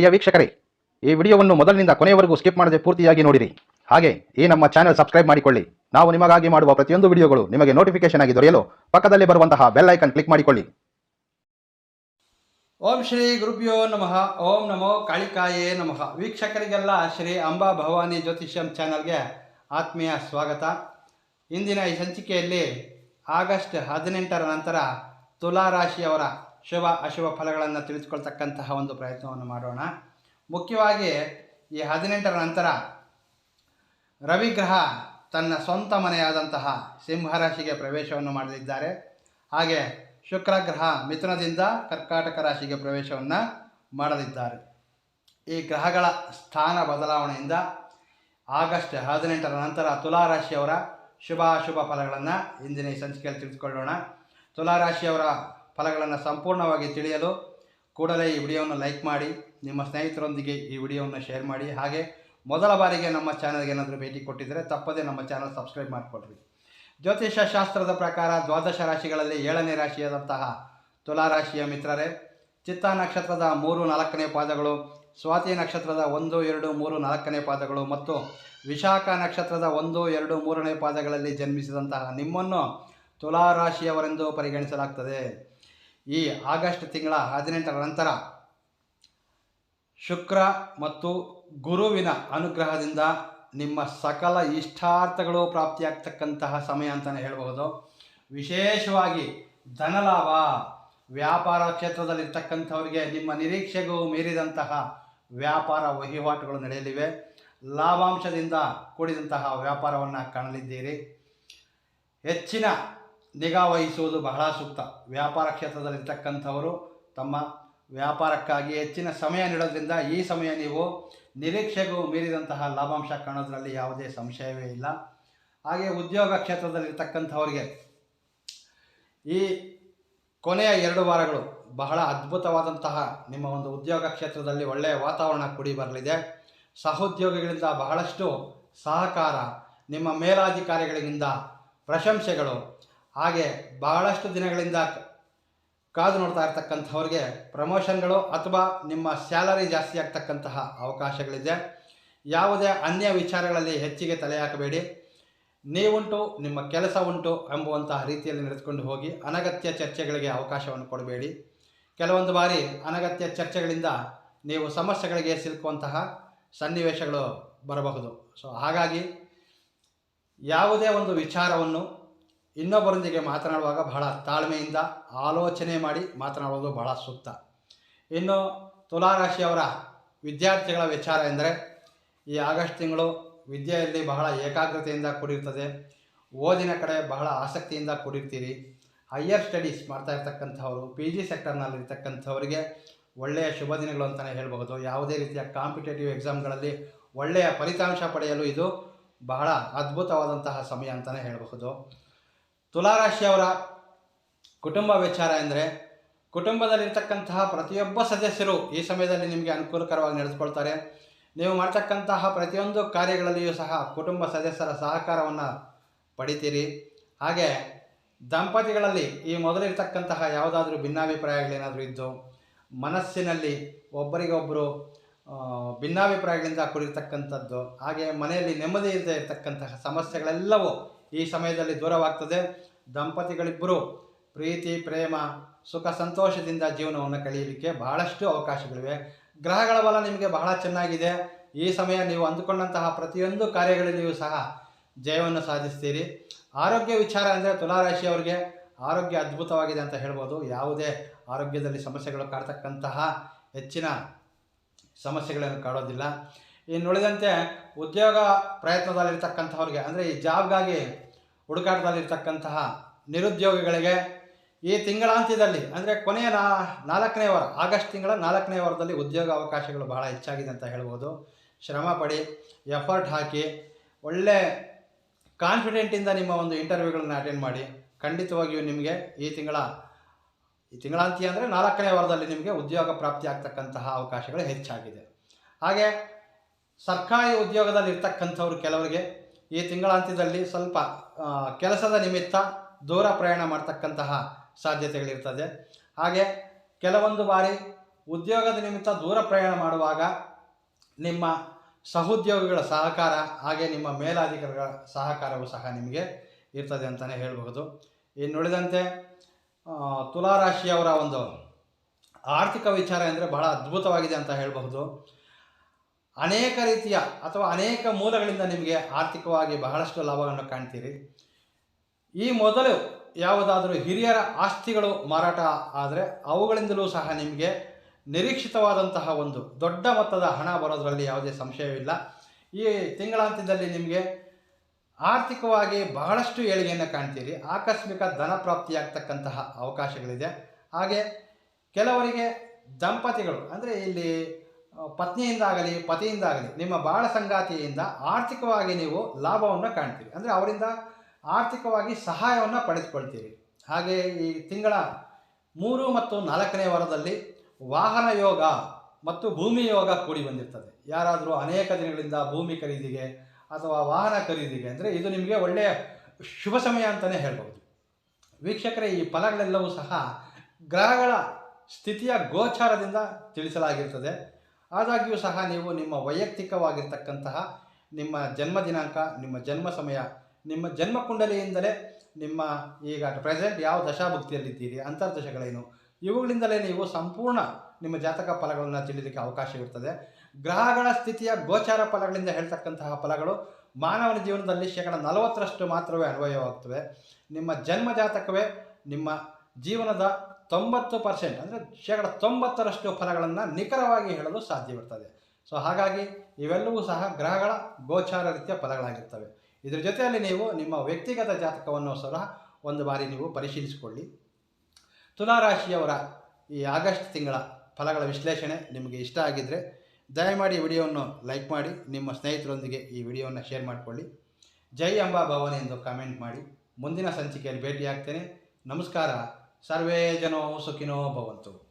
ಪ್ರಿಯ ವೀಕ್ಷಕರೇ, ಈ ವಿಡಿಯೋವನ್ನು ಮೊದಲಿನಿಂದ ಕೊನೆಯವರೆಗೂ ಸ್ಕಿಪ್ ಮಾಡದೆ ಪೂರ್ತಿಯಾಗಿ ನೋಡಿರಿ. ಹಾಗೆ, ಈ ನಮ್ಮ ಚಾನೆಲ್ ಸಬ್ಸ್ಕ್ರೈಬ್ ಮಾಡಿಕೊಳ್ಳಿ. ನಾವು ನಿಮಗಾಗಿ ಮಾಡುವ ಪ್ರತಿಯೊಂದು ವಿಡಿಯೋಗಳು ನಿಮಗೆ ನೋಟಿಫಿಕೇಶನ್ ಆಗಿ ದೊರೆಯಲು ಪಕ್ಕದಲ್ಲಿ ಬರುವಂತಹ ಬೆಲ್ ಐಕನ್ ಕ್ಲಿಕ್ ಮಾಡಿಕೊಳ್ಳಿ. ಓಂ ಶ್ರೀ ಗುರುಭ್ಯೋ ನಮಃ. ಓಂ ನಮೋ ಕಾಳಿಕಾಯೇ ನಮಃ. ವೀಕ್ಷಕರಿಗೆಲ್ಲ ಶ್ರೀ ಅಂಬಾ ಭವಾನಿ ಜ್ಯೋತಿಷ್ಯಂ ಚಾನಲ್ಗೆ ಆತ್ಮೀಯ ಸ್ವಾಗತ. ಇಂದಿನ ಈ ಸಂಚಿಕೆಯಲ್ಲಿ ಆಗಸ್ಟ್ ಹದಿನೆಂಟರ ನಂತರ ತುಲಾ ರಾಶಿಯವರ ಶುಭ ಅಶುಭ ಫಲಗಳನ್ನು ತಿಳಿದುಕೊಳ್ತಕ್ಕಂತಹ ಒಂದು ಪ್ರಯತ್ನವನ್ನು ಮಾಡೋಣ. ಮುಖ್ಯವಾಗಿ ಈ ಹದಿನೆಂಟರ ನಂತರ ರವಿಗ್ರಹ ತನ್ನ ಸ್ವಂತ ಮನೆಯಾದಂತಹ ಸಿಂಹರಾಶಿಗೆ ಪ್ರವೇಶವನ್ನು ಮಾಡಲಿದ್ದಾರೆ. ಹಾಗೆ ಶುಕ್ರ ಗ್ರಹ ಮಿಥುನದಿಂದ ಕರ್ಕಾಟಕ ರಾಶಿಗೆ ಪ್ರವೇಶವನ್ನು ಮಾಡಲಿದ್ದಾರೆ. ಈ ಗ್ರಹಗಳ ಸ್ಥಾನ ಬದಲಾವಣೆಯಿಂದ ಆಗಸ್ಟ್ ಹದಿನೆಂಟರ ನಂತರ ತುಲಾ ರಾಶಿಯವರ ಶುಭ ಅಶುಭ ಫಲಗಳನ್ನು ಇಂದಿನ ಈ ಸಂಚಿಕೆಯಲ್ಲಿ ತಿಳಿದುಕೊಳ್ಳೋಣ ತುಲಾ ರಾಶಿಯವರ ಫಲಗಳನ್ನು ಸಂಪೂರ್ಣವಾಗಿ ತಿಳಿಯಲು ಕೂಡಲೇ ಈ ವಿಡಿಯೋವನ್ನು ಲೈಕ್ ಮಾಡಿ, ನಿಮ್ಮ ಸ್ನೇಹಿತರೊಂದಿಗೆ ಈ ವಿಡಿಯೋವನ್ನು ಶೇರ್ ಮಾಡಿ. ಹಾಗೆ ಮೊದಲ ಬಾರಿಗೆ ನಮ್ಮ ಚಾನಲ್ಗೆ ಏನಾದರೂ ಭೇಟಿ ಕೊಟ್ಟಿದ್ದರೆ ತಪ್ಪದೇ ನಮ್ಮ ಚಾನಲ್ ಸಬ್ಸ್ಕ್ರೈಬ್ ಮಾಡಿಕೊಡ್ರಿ ಜ್ಯೋತಿಷ ಶಾಸ್ತ್ರದ ಪ್ರಕಾರ ದ್ವಾದಶ ರಾಶಿಗಳಲ್ಲಿ ಏಳನೇ ರಾಶಿಯಾದಂತಹ ತುಲಾ ರಾಶಿಯ ಮಿತ್ರರೇ, ಚಿತ್ತ ನಕ್ಷತ್ರದ ಮೂರು ನಾಲ್ಕನೇ ಪಾದಗಳು, ಸ್ವಾತಿ ನಕ್ಷತ್ರದ ಒಂದು, ಎರಡು, ಮೂರು ನಾಲ್ಕನೇ ಪಾದಗಳು ಮತ್ತು ವಿಶಾಖ ನಕ್ಷತ್ರದ ಒಂದು, ಎರಡು, ಮೂರನೇ ಪಾದಗಳಲ್ಲಿ ಜನ್ಮಿಸಿದಂತಹ ನಿಮ್ಮನ್ನು ತುಲಾ ರಾಶಿಯವರೆಂದು ಪರಿಗಣಿಸಲಾಗ್ತದೆ. ಈ ಆಗಸ್ಟ್ ತಿಂಗಳ ಹದಿನೆಂಟರ ನಂತರ ಶುಕ್ರ ಮತ್ತು ಗುರುವಿನ ಅನುಗ್ರಹದಿಂದ ನಿಮ್ಮ ಸಕಲ ಇಷ್ಟಾರ್ಥಗಳು ಪ್ರಾಪ್ತಿಯಾಗ್ತಕ್ಕಂತಹ ಸಮಯ ಅಂತಲೇ ಹೇಳಬಹುದು. ವಿಶೇಷವಾಗಿ ಧನಲಾಭ, ವ್ಯಾಪಾರ ಕ್ಷೇತ್ರದಲ್ಲಿರ್ತಕ್ಕಂಥವರಿಗೆ ನಿಮ್ಮ ನಿರೀಕ್ಷೆಗೂ ಮೀರಿದಂತಹ ವ್ಯಾಪಾರ ವಹಿವಾಟುಗಳು ನಡೆಯಲಿವೆ. ಲಾಭಾಂಶದಿಂದ ಕೂಡಿದಂತಹ ವ್ಯಾಪಾರವನ್ನು ಕಾಣಲಿದ್ದೀರಿ. ಹೆಚ್ಚಿನ ನಿಗಾ ವಹಿಸುವುದು ಬಹಳ ಸೂಕ್ತ. ವ್ಯಾಪಾರ ಕ್ಷೇತ್ರದಲ್ಲಿರ್ತಕ್ಕಂಥವರು ತಮ್ಮ ವ್ಯಾಪಾರಕ್ಕಾಗಿ ಹೆಚ್ಚಿನ ಸಮಯ ನೀಡೋದ್ರಿಂದ ಈ ಸಮಯ ನೀವು ನಿರೀಕ್ಷೆಗೂ ಮೀರಿದಂತಹ ಲಾಭಾಂಶ ಕಾಣೋದ್ರಲ್ಲಿ ಯಾವುದೇ ಸಂಶಯವೇ ಇಲ್ಲ. ಹಾಗೆ ಉದ್ಯೋಗ ಕ್ಷೇತ್ರದಲ್ಲಿರ್ತಕ್ಕಂಥವರಿಗೆ ಈ ಕೊನೆಯ ಎರಡು ವಾರಗಳು ಬಹಳ ಅದ್ಭುತವಾದಂತಹ ನಿಮ್ಮ ಒಂದು ಉದ್ಯೋಗ ಕ್ಷೇತ್ರದಲ್ಲಿ ಒಳ್ಳೆಯ ವಾತಾವರಣ ಕೂಡಿ ಬರಲಿದೆ. ಸಹೋದ್ಯೋಗಿಗಳಿಂದ ಬಹಳಷ್ಟು ಸಹಕಾರ, ನಿಮ್ಮ ಮೇಲಾಧಿಕಾರಿಗಳಿಂದ ಪ್ರಶಂಸೆಗಳು ಹಾಗೆ ಬಹಳಷ್ಟು ದಿನಗಳಿಂದ ಕಾದು ನೋಡ್ತಾ ಇರ್ತಕ್ಕಂಥವ್ರಿಗೆ ಪ್ರಮೋಷನ್ಗಳು ಅಥವಾ ನಿಮ್ಮ ಸ್ಯಾಲರಿ ಜಾಸ್ತಿ ಆಗ್ತಕ್ಕಂತಹ ಅವಕಾಶಗಳಿದೆ. ಯಾವುದೇ ಅನ್ಯ ವಿಚಾರಗಳಲ್ಲಿ ಹೆಚ್ಚಿಗೆ ತಲೆ ಹಾಕಬೇಡಿ. ನೀವುಂಟು, ನಿಮ್ಮ ಕೆಲಸ ಉಂಟು ಎಂಬುವಂತಹ ರೀತಿಯಲ್ಲಿ ನಡೆದುಕೊಂಡು ಹೋಗಿ ಅನಗತ್ಯ ಚರ್ಚೆಗಳಿಗೆ ಅವಕಾಶವನ್ನು ಕೊಡಬೇಡಿ. ಕೆಲವೊಂದು ಬಾರಿ ಅನಗತ್ಯ ಚರ್ಚೆಗಳಿಂದ ನೀವು ಸಮಸ್ಯೆಗಳಿಗೆ ಸಿಲುಕುವಂತಹ ಸನ್ನಿವೇಶಗಳು ಬರಬಹುದು. ಸೊ ಹಾಗಾಗಿ ಯಾವುದೇ ಒಂದು ವಿಚಾರವನ್ನು ಇನ್ನೊಬ್ಬರೊಂದಿಗೆ ಮಾತನಾಡುವಾಗ ಬಹಳ ತಾಳ್ಮೆಯಿಂದ ಆಲೋಚನೆ ಮಾಡಿ ಮಾತನಾಡುವುದು ಬಹಳ ಸೂಕ್ತ. ಇನ್ನು ತುಲಾರಾಶಿಯವರ ವಿದ್ಯಾರ್ಥಿಗಳ ವಿಚಾರ ಎಂದರೆ, ಈ ಆಗಸ್ಟ್ ತಿಂಗಳು ವಿದ್ಯೆಯಲ್ಲಿ ಬಹಳ ಏಕಾಗ್ರತೆಯಿಂದ ಕೂಡಿರ್ತದೆ. ಓದಿನ ಕಡೆ ಬಹಳ ಆಸಕ್ತಿಯಿಂದ ಕೂಡಿರ್ತೀರಿ. ಹೈಯರ್ ಸ್ಟಡೀಸ್ ಮಾಡ್ತಾ ಇರ್ತಕ್ಕಂಥವರು ಪಿ ಜಿ ಸೆಕ್ಟರ್ನಲ್ಲಿರ್ತಕ್ಕಂಥವರಿಗೆ ಒಳ್ಳೆಯ ಶುಭ ದಿನಗಳು ಅಂತಲೇ ಹೇಳಬಹುದು. ಯಾವುದೇ ರೀತಿಯ ಕಾಂಪಿಟೇಟಿವ್ ಎಕ್ಸಾಮ್ಗಳಲ್ಲಿ ಒಳ್ಳೆಯ ಫಲಿತಾಂಶ ಪಡೆಯಲು ಇದು ಬಹಳ ಅದ್ಭುತವಾದಂತಹ ಸಮಯ ಅಂತಲೇ ಹೇಳಬಹುದು. ತುಲಾರಾಶಿಯವರ ಕುಟುಂಬ ವಿಚಾರ ಎಂದರೆ, ಕುಟುಂಬದಲ್ಲಿರ್ತಕ್ಕಂತಹ ಪ್ರತಿಯೊಬ್ಬ ಸದಸ್ಯರು ಈ ಸಮಯದಲ್ಲಿ ನಿಮಗೆ ಅನುಕೂಲಕರವಾಗಿ ನಡೆಸ್ಕೊಳ್ತಾರೆ ನೀವು ಮಾಡ್ತಕ್ಕಂತಹ ಪ್ರತಿಯೊಂದು ಕಾರ್ಯಗಳಲ್ಲಿಯೂ ಸಹ ಕುಟುಂಬ ಸದಸ್ಯರ ಸಹಕಾರವನ್ನು ಪಡಿತೀರಿ. ಹಾಗೆ ದಂಪತಿಗಳಲ್ಲಿ ಈ ಮೊದಲಿರ್ತಕ್ಕಂತಹ ಯಾವುದಾದ್ರೂ ಭಿನ್ನಾಭಿಪ್ರಾಯಗಳೇನಾದರೂ ಇದ್ದು, ಮನಸ್ಸಿನಲ್ಲಿ ಒಬ್ಬರಿಗೊಬ್ಬರು ಭಿನ್ನಾಭಿಪ್ರಾಯಗಳಿಂದ ಕೂಡಿರ್ತಕ್ಕಂಥದ್ದು, ಹಾಗೆ ಮನೆಯಲ್ಲಿ ನೆಮ್ಮದಿ ಇಲ್ಲದೆ ಇರತಕ್ಕಂತಹ ಸಮಸ್ಯೆಗಳೆಲ್ಲವೂ ಈ ಸಮಯದಲ್ಲಿ ದೂರವಾಗ್ತದೆ. ದಂಪತಿಗಳಿಬ್ಬರು ಪ್ರೀತಿ, ಪ್ರೇಮ, ಸುಖ, ಸಂತೋಷದಿಂದ ಜೀವನವನ್ನು ಕಳೆಯಲಿಕ್ಕೆ ಬಹಳಷ್ಟು ಅವಕಾಶಗಳಿವೆ. ಗ್ರಹಗಳ ಬಲ ನಿಮಗೆ ಬಹಳ ಚೆನ್ನಾಗಿದೆ. ಈ ಸಮಯ ನೀವು ಅಂದುಕೊಂಡಂತಹ ಪ್ರತಿಯೊಂದು ಕಾರ್ಯಗಳಲ್ಲಿಯೂ ಸಹ ಜಯವನ್ನು ಸಾಧಿಸ್ತೀರಿ. ಆರೋಗ್ಯ ವಿಚಾರ ಅಂದರೆ ತುಲಾರಾಶಿಯವರಿಗೆ ಆರೋಗ್ಯ ಅದ್ಭುತವಾಗಿದೆ ಅಂತ ಹೇಳ್ಬೋದು. ಯಾವುದೇ ಆರೋಗ್ಯದಲ್ಲಿ ಸಮಸ್ಯೆಗಳು ಕಾಡ್ತಕ್ಕಂತಹ ಹೆಚ್ಚಿನ ಸಮಸ್ಯೆಗಳನ್ನು ಕಾಡೋದಿಲ್ಲ. ಇನ್ನು ಉಳಿದಂತೆ ಉದ್ಯೋಗ ಪ್ರಯತ್ನದಲ್ಲಿರ್ತಕ್ಕಂಥವ್ರಿಗೆ, ಅಂದರೆ ಈ ಜಾಬ್ಗಾಗಿ ಹುಡುಕಾಟದಲ್ಲಿರ್ತಕ್ಕಂತಹ ನಿರುದ್ಯೋಗಿಗಳಿಗೆ ಈ ತಿಂಗಳಾಂತ್ಯದಲ್ಲಿ, ಅಂದರೆ ಕೊನೆಯ ನಾ, ನಾಲ್ಕನೇ ವಾರ, ಆಗಸ್ಟ್ ತಿಂಗಳ ನಾಲ್ಕನೇ ವಾರದಲ್ಲಿ ಉದ್ಯೋಗ ಅವಕಾಶಗಳು ಬಹಳ ಹೆಚ್ಚಾಗಿದೆ ಅಂತ ಹೇಳ್ಬೋದು. ಶ್ರಮ ಪಡಿ, ಎಫರ್ಟ್ ಹಾಕಿ, ಒಳ್ಳೆ ಕಾನ್ಫಿಡೆಂಟಿಂದ ನಿಮ್ಮ ಒಂದು ಇಂಟರ್ವ್ಯೂಗಳನ್ನು ಅಟೆಂಡ್ ಮಾಡಿ, ಖಂಡಿತವಾಗಿಯೂ ನಿಮಗೆ ಈ ತಿಂಗಳ, ಈ ತಿಂಗಳಾಂತ್ಯ ಅಂದರೆ ನಾಲ್ಕನೇ ವಾರದಲ್ಲಿ ನಿಮಗೆ ಉದ್ಯೋಗ ಪ್ರಾಪ್ತಿ ಆಗ್ತಕ್ಕಂತಹ ಅವಕಾಶಗಳು ಹೆಚ್ಚಾಗಿದೆ. ಹಾಗೆ ಸರ್ಕಾರಿ ಉದ್ಯೋಗದಲ್ಲಿ ಇರ್ತಕ್ಕಂಥವ್ರು ಕೆಲವರಿಗೆ ಈ ತಿಂಗಳಾಂತ್ಯದಲ್ಲಿ ಸ್ವಲ್ಪ ಕೆಲಸದ ನಿಮಿತ್ತ ದೂರ ಪ್ರಯಾಣ ಮಾಡ್ತಕ್ಕಂತಹ ಸಾಧ್ಯತೆಗಳಿರ್ತದೆ. ಹಾಗೆ ಕೆಲವೊಂದು ಬಾರಿ ಉದ್ಯೋಗದ ನಿಮಿತ್ತ ದೂರ ಪ್ರಯಾಣ ಮಾಡುವಾಗ ನಿಮ್ಮ ಸಹೋದ್ಯೋಗಿಗಳ ಸಹಕಾರ ಹಾಗೆ ನಿಮ್ಮ ಮೇಲಾಧಿಕಾರಿಗಳ ಸಹಕಾರವು ಸಹ ನಿಮಗೆ ಇರ್ತದೆ ಅಂತಲೇ ಹೇಳಬಹುದು. ಇನ್ನುಳಿದಂತೆ ತುಲಾರಾಶಿಯವರ ಒಂದು ಆರ್ಥಿಕ ವಿಚಾರ ಅಂದರೆ ಬಹಳ ಅದ್ಭುತವಾಗಿದೆ ಅಂತ ಹೇಳಬಹುದು. ಅನೇಕ ರೀತಿಯ ಅಥವಾ ಅನೇಕ ಮೂಲಗಳಿಂದ ನಿಮಗೆ ಆರ್ಥಿಕವಾಗಿ ಬಹಳಷ್ಟು ಲಾಭವನ್ನು ಕಾಣ್ತೀರಿ. ಈ ಮೊದಲು ಯಾವುದಾದರೂ ಹಿರಿಯರ ಆಸ್ತಿಗಳು ಮಾರಾಟ ಆದರೆ ಅವುಗಳಿಂದಲೂ ಸಹ ನಿಮಗೆ ನಿರೀಕ್ಷಿತವಾದಂತಹ ಒಂದು ದೊಡ್ಡ ಮೊತ್ತದ ಹಣ ಬರೋದರಲ್ಲಿ ಯಾವುದೇ ಸಂಶಯವಿಲ್ಲ. ಈ ತಿಂಗಳಾಂತ್ಯದಲ್ಲಿ ನಿಮಗೆ ಆರ್ಥಿಕವಾಗಿ ಬಹಳಷ್ಟು ಏಳಿಗೆಯನ್ನು ಕಾಣ್ತೀರಿ. ಆಕಸ್ಮಿಕ ಧನ ಪ್ರಾಪ್ತಿಯಾಗ್ತಕ್ಕಂತಹ ಅವಕಾಶಗಳಿದೆ. ಹಾಗೆ ಕೆಲವರಿಗೆ ದಂಪತಿಗಳು ಅಂದರೆ ಇಲ್ಲಿ ಪತ್ನಿಯಿಂದಾಗಲಿ, ಪತಿಯಿಂದಾಗಲಿ, ನಿಮ್ಮ ಬಾಳ ಸಂಗಾತಿಯಿಂದ ಆರ್ಥಿಕವಾಗಿ ನೀವು ಲಾಭವನ್ನು ಕಾಣ್ತೀರಿ. ಅಂದರೆ ಅವರಿಂದ ಆರ್ಥಿಕವಾಗಿ ಸಹಾಯವನ್ನು ಪಡೆದುಕೊಳ್ತೀರಿ. ಹಾಗೆ ಈ ತಿಂಗಳ ಮೂರು ಮತ್ತು ನಾಲ್ಕನೇ ವಾರದಲ್ಲಿ ವಾಹನ ಯೋಗ ಮತ್ತು ಭೂಮಿ ಯೋಗ ಕೂಡಿ ಬಂದಿರ್ತದೆ. ಯಾರಾದರೂ ಅನೇಕ ದಿನಗಳಿಂದ ಭೂಮಿ ಖರೀದಿಗೆ ಅಥವಾ ವಾಹನ ಖರೀದಿಗೆ, ಅಂದರೆ ಇದು ನಿಮಗೆ ಒಳ್ಳೆಯ ಶುಭ ಸಮಯ ಅಂತಲೇ ಹೇಳ್ಬೋದು ವೀಕ್ಷಕರೇ, ಈ ಫಲಗಳೆಲ್ಲವೂ ಸಹ ಗ್ರಹಗಳ ಸ್ಥಿತಿಯ ಗೋಚಾರದಿಂದ ತಿಳಿಸಲಾಗಿರ್ತದೆ. ಆದಾಗ್ಯೂ ಸಹ ನೀವು ನಿಮ್ಮ ವೈಯಕ್ತಿಕವಾಗಿರ್ತಕ್ಕಂತಹ ನಿಮ್ಮ ಜನ್ಮ ದಿನಾಂಕ, ನಿಮ್ಮ ಜನ್ಮ ಸಮಯ, ನಿಮ್ಮ ಜನ್ಮ ಕುಂಡಲಿಯಿಂದಲೇ ನಿಮ್ಮ ಈಗ ಪ್ರೆಸೆಂಟ್ ಯಾವ ದಶಾಭುಕ್ತಿಯಲ್ಲಿದ್ದೀರಿ, ಅಂತರ್ದಶಗಳೇನು, ಇವುಗಳಿಂದಲೇ ನೀವು ಸಂಪೂರ್ಣ ನಿಮ್ಮ ಜಾತಕ ಫಲಗಳನ್ನು ತಿಳಿಲಿಕ್ಕೆ ಅವಕಾಶವಿರ್ತದೆ ಗ್ರಹಗಳ ಸ್ಥಿತಿಯ ಗೋಚಾರ ಫಲಗಳಿಂದ ಹೇಳ್ತಕ್ಕಂತಹ ಫಲಗಳು ಮಾನವನ ಜೀವನದಲ್ಲಿ ಶೇಕಡ ನಲವತ್ತರಷ್ಟು ಮಾತ್ರವೇ ಅನ್ವಯವಾಗ್ತವೆ. ನಿಮ್ಮ ಜನ್ಮ ಜಾತಕವೇ ನಿಮ್ಮ ಜೀವನದ ತೊಂಬತ್ತು ಪರ್ಸೆಂಟ್ ಅಂದರೆ ಶೇಕಡ ತೊಂಬತ್ತರಷ್ಟು ಫಲಗಳನ್ನು ನಿಖರವಾಗಿ ಹೇಳಲು ಸಾಧ್ಯವಿರ್ತದೆ ಸೊ ಹಾಗಾಗಿ ಇವೆಲ್ಲವೂ ಸಹ ಗ್ರಹಗಳ ಗೋಚಾರ ರೀತಿಯ ಫಲಗಳಾಗಿರ್ತವೆ. ಇದರ ಜೊತೆಯಲ್ಲಿ ನೀವು ನಿಮ್ಮ ವ್ಯಕ್ತಿಗತ ಜಾತಕವನ್ನು ಸಹ ಒಂದು ಬಾರಿ ನೀವು ಪರಿಶೀಲಿಸಿಕೊಳ್ಳಿ. ತುಲಾರಾಶಿಯವರ ಈ ಆಗಸ್ಟ್ ತಿಂಗಳ ಫಲಗಳ ವಿಶ್ಲೇಷಣೆ ನಿಮಗೆ ಇಷ್ಟ ಆಗಿದ್ದರೆ ದಯಮಾಡಿ ವಿಡಿಯೋವನ್ನು ಲೈಕ್ ಮಾಡಿ, ನಿಮ್ಮ ಸ್ನೇಹಿತರೊಂದಿಗೆ ಈ ವಿಡಿಯೋವನ್ನು ಶೇರ್ ಮಾಡಿಕೊಳ್ಳಿ. ಜೈ ಅಂಬಾ ಭವನ ಎಂದು ಕಾಮೆಂಟ್ ಮಾಡಿ. ಮುಂದಿನ ಸಂಚಿಕೆಯಲ್ಲಿ ಭೇಟಿಯಾಗ್ತೇನೆ. ನಮಸ್ಕಾರ. ಸರ್ವೇ ಜನೋ ಸುಖಿನೋ ಭವಂತು